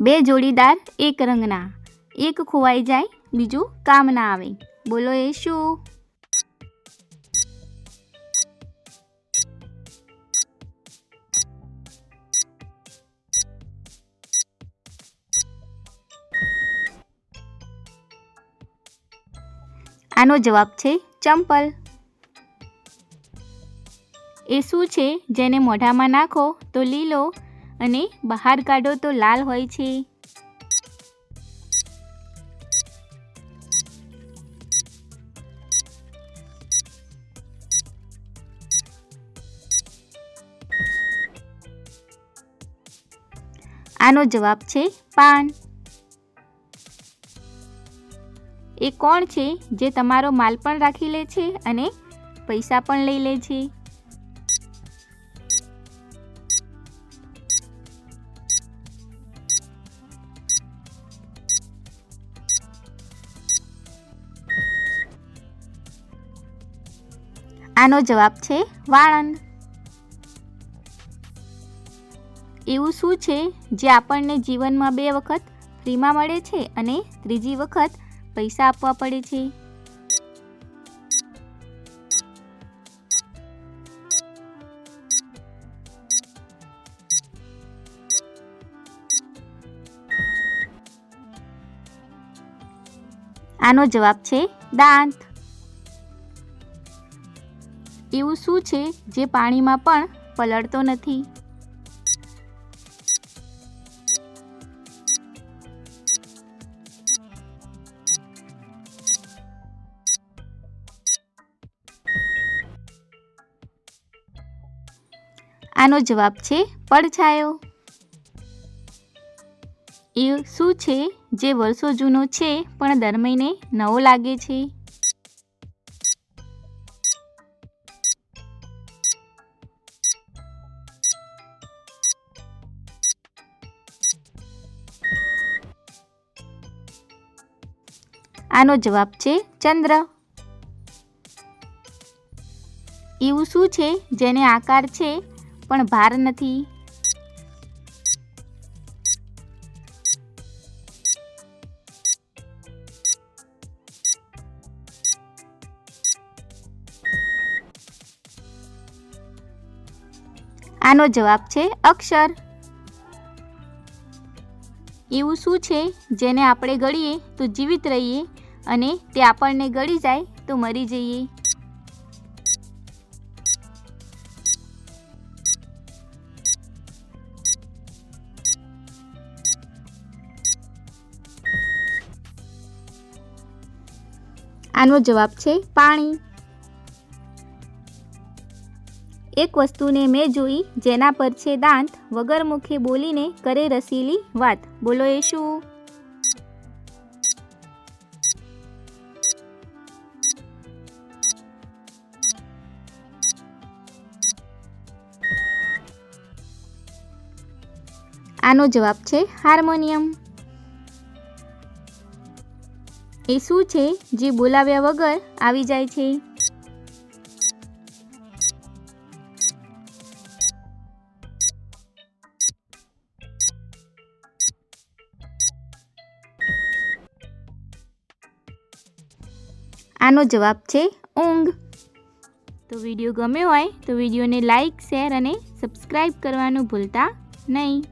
બે જોડીદાર, એક રંગના. એક ખોવાઈ જાય, બીજું કામ ના આવે. બોલો એ શું આનો જવાબ છે ચંપલ. એ શું છે? જેને મોઢામાં નાખો તો લીલો અને બહાર કાઢો તો લાલ હોય છે. આનો જવાબ છે પાન. એ કોણ છે જે તમારો માલ પણ રાખી લે છે અને પૈસા પણ લઈ લે છે? આનો જવાબ છે વાળંદ. એવું શું છે જે આપણને જીવનમાં બે વખત ફ્રીમાં મળે છે અને ત્રીજી વખત પૈસા આપવા પડે છે? આનો જવાબ છે દાંત. એવું શું છે જે પાણીમાં પણ પલળતો નથી? આનો જવાબ છે પડછાયો. એ શું છે જે વર્ષો જૂનો છે પણ દર મહિને નવો લાગે છે? આનો જવાબ છે ચંદ્ર. એવું શું છે? જેને આકાર છે, પણ ભાર નથી. આનો જવાબ છે અક્ષર. એવું શું છે? જેને આપણે ગળીએ તો જીવિત રહીએ અને તે આપણને ગળી જાય તો મરી જઈએ. આનો જવાબ છે પાણી. એક વસ્તુને મેં જોઈ જેના પર છે દાંત, વગર મુખે બોલીને કરે રસીલી વાત. બોલો એ શું આનો જવાબ છે હાર્મોનિયમ. એ શું છે જે બોલાવ્યા વગર આવી જાય છે? આનો જવાબ છે ઊંઘ. તો વીડિયો ગમ્યો હોય તો વિડીયોને લાઈક, શેર અને સબસ્ક્રાઈબ કરવાનું ભૂલતા નહીં.